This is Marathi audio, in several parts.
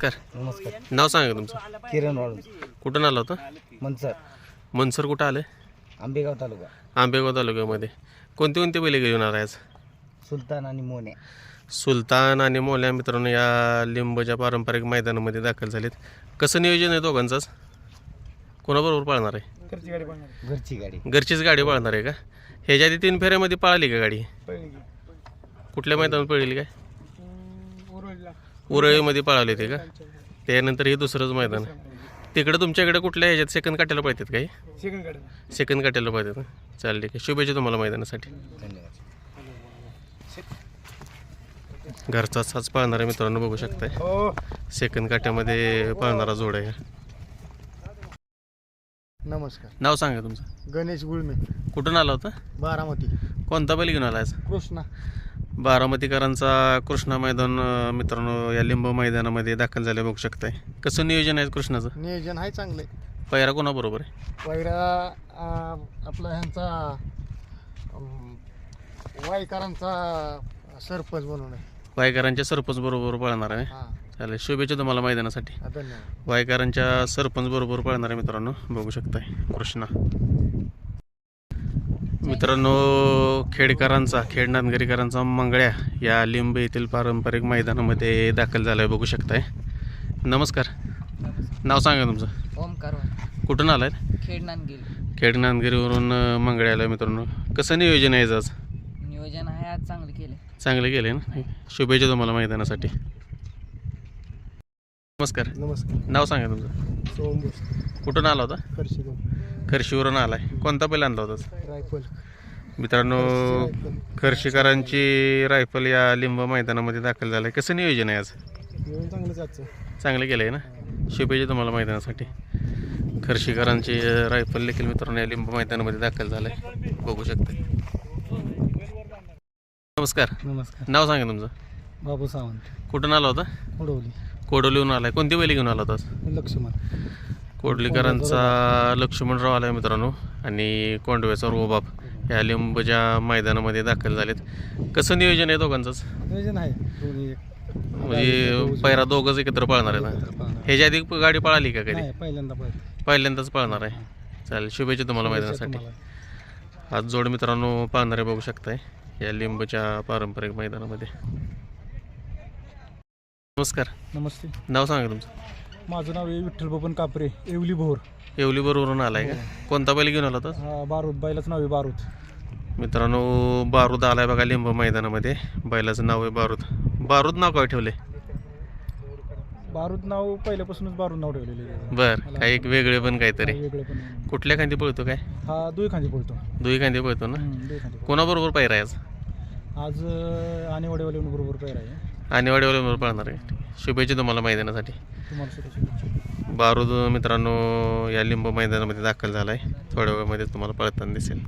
कर नमस्कार नाव सांगा तुमचं किरण वाळून कुठून आलं होतं मनसर मनसर कुठं आलं आंबेगाव तालुका आंबेगाव तालुक्यामध्ये कोणते कोणते बैल घेऊन आला आज सुलतान आणि मोने सुलतान आणि मोल्या मित्रांनो या लिंबच्या पारंपरिक मैदानामध्ये दाखल झालेत कसं नियोजन आहे दोघांचंच कोणाबरोबर पाळणार आहे घरची गाडी घरचीच गाडी पाळणार आहे का ह्याच्या आधी तीन फेऱ्यामध्ये पाळली का गाडी कुठल्या मैदानात पळली काय उरळीमध्ये पळाली ते का? त्यानंतर हे दुसरंच मैदान तिकडं तुमच्याकडे कुठल्या ह्याच्यात सेकंद काट्याला पाहिजेत काही सेकंद काट्याला. पाहिजेत ना? चालेल ठीक आहे शुभेच्छा तुम्हाला मैदानासाठी. घरचा साच पाळणारा मित्रांनो बघू शकताय. सेकंद काट्यामध्ये पाळणारा जोड आहे. नमस्कार. नाव सांगा तुमचं. गणेश गुळमे. कुठून आला होता? बारामती. कोणता बैल घेऊन आला आज कृष्णा. बारामतीकरांचा कृष्णा मैदान अं, मित्रांनो या लिंब मैदानामध्ये दाखल झाले बघू शकताय. कसं नियोजन आहे कृष्णाचं? नियोजन आहे चांगले. पैरा कोणाबरोबर आहे? पहिला आपला ह्यांचा अं, वाईकरांचा सरपंच म्हणून आहे. वायकरांच्या सरपंच बरोबर पळणार आहे. हां. चालेल शुभेच्छा तुम्हाला मैदानासाठी. धन्यवाद. वायकरांच्या सरपंच बरोबर पळणारे मित्रांनो बघू शकताय. कृष्णा. मित्रांनो खेडकरांचा खेड नांदगरीकरांचा मंगळ्या या लिंब येथील पारंपरिक मैदानामध्ये दाखल झालाय बघू शकताय. नमस्कार. नाव सांगा तुमचं. ओमकार कुठून आलाय? खेड नांदगिरी खेड नांदगिरीवरून मंगळ्या आलाय मित्रांनो. कसं नियोजन आहे आज? नियोजन आहे आज चांगलं केलं चांगले गेले ना? शुभेच्छा तुम्हाला मैदानासाठी. नमस्कार. नमस्कार. नाव सांगा तुमचं. कुठून आला होता? खर्शीवरून आलाय. कोणता बैल आणला होता? रायफल. मित्रांनो खर्शीकरांची रायफल या लिंब मैदानामध्ये दाखल झालाय. कसं नियोजन आहे आज? चांगलं केलं आहे ना? शुभेच्छा तुम्हाला मैदानासाठी. खर्शीकरांची रायफल देखील मित्रांनो या लिंब मैदानामध्ये दाखल झालाय. बघू शकते. नमस्कार. नमस्कार. नाव सांगा तुमचं. बाबू सावंत. कुठून आला होता? उडवली कोडोलीहून आलाय. कोणती बैल घेऊन आला होतास लक्ष्मण. कोडलीकरांचा लक्ष्मणराव आलाय मित्रांनो आणि कोंडव्याचा रोबाब या लिंबच्या मैदानामध्ये दाखल झालेत. कसं नियोजन आहे दोघांचंच? नियोजन आहे. म्हणजे पैरा दोघंच एकत्र पाळणार आहे ना? ह्याच्या आधी गाडी पळाली का कधी? पहिल्यांदा पहिल्यांदाच पळणार आहे. चालेल शुभेच्छा तुम्हाला मैदानासाठी. आज जोड मित्रांनो पाळणारे बघू शकताय या लिंबच्या पारंपरिक मैदानामध्ये. नमस्कार. नमस्ते. नाव सांगा तुमचं. माझं नाव आहे विठ्ठल बबन कापरे येवली भोर. येवली बरोबरून आलाय का? कोणता बैल घेऊन आला होता हा बारूद. बैलाचं नाव आहे बारूद. मित्रांनो बारूद आलाय बघा लिंब मैदानामध्ये. बैलाचं नाव आहे बारूद. बारूद नाव काय ठेवले बारूद नाव पहिल्यापासूनच बारूद नाव ठेवलेलं आहे. बर काही एक वेगळे पण काहीतरी. काही वेगळं पण नाही. कुठल्या खांदी पळतो काय? हा दुई खांदी पळतो. दुई खांदी पळतो ना? हम्म, दुई खांदी कोणाबरोबर पायरा आज. आज अं, आणि वडेवाले बरोबर पैर आहे. आणि वाडेवाल्याबरोबर पळणार आहे. शुभेच्छा तुम्हाला मैदानासाठी. तुम्हाला सुद्धा शुभेच्छा. बारूद मित्रांनो या लिंब मैदानामध्ये दाखल झालाय. थोड्या वेळामध्ये तुम्हाला पळताना दिसेल.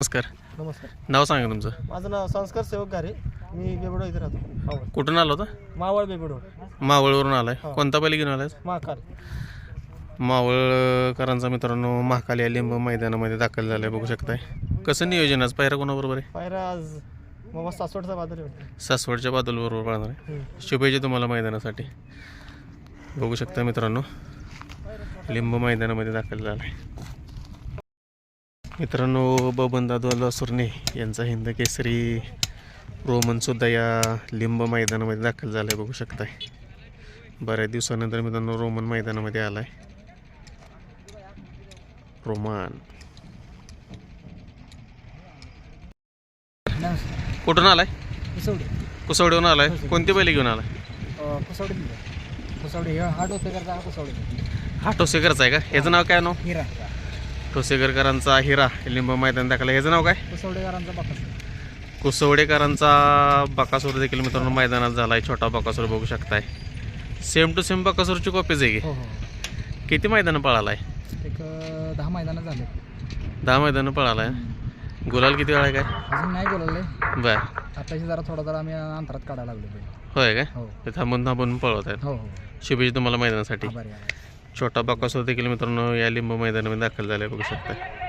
नमस्कार. नमस्कार. नाव सांगा तुमचं. माझं नाव संस्कार सेवक गारे मी बेबडो इथे राहतो. मावळ. कुठून आलं होतं? मावळ बेबडो. मावळवरून आलाय. कोणता बैल घेऊन आलाय महाकाल. मावळकरांचा मित्रांनो महाकाल या लिंब मैदानामध्ये दाखल झालाय बघू शकताय. कसं नियोजन आज? पायरा कोणाबरोबर आहे? पायरा आज मग सासवडचा बाजार आहे सासवडच्या बादलबरोबर पळणार आहे. शुभेच्छा तुम्हाला मैदानासाठी. बघू शकता मित्रांनो लिंब मैदानामध्ये दाखल झाला आहे. मित्रांनो बबन दादू सुरणे यांचा हिंद केसरी रोमन सुद्धा या लिंब मैदानामध्ये दाखल झाला आहे बघू शकताय. बऱ्याच दिवसानंतर मित्रांनो रोमन मैदानामध्ये आलाय. रोमान. नमस्कार. कुठून आलाय? कुसवडे. कुसवडीहून आलाय. कोणती बैल घेऊन आलाय? कुसवडे कुसवडे हे हा डोसेकरचा हा कुसवडे हा टोसेकरचा आहे का? ह्याचं नाव काय नाव? हिरा. टोसेकरकरांचा हिरा. लिंब मैदान दाखल ह्याचं नाव काय? कुसवडेकरांचा कुसवडेकरांचा बकासूर देखील मित्रांनो मैदानात झालाय. छोटा बकासूर बघू शकताय. सेम टू सेम बकासूरची कॉपीच आहे हो हो. किती मैदानं पळालाय? एक अं, दहा मैदानं झाले दहा मैदानं पळालाय. गुलाल किती वेळा आहे काय? अजून नाही बोलवले बर. आताशी जरा थोडा जरा आम्ही अंतरात काढायला लागलो बैल. होय काय? हो. ते थांबून थांबून पळवत आहेत. हो हो. शुभेच्छा तुम्हाला मैदानासाठी. आभारी आहे छोटा बकासूर देखील मित्रांनो या लिंब मैदानामध्ये दाखल झालाय बघू शकताय.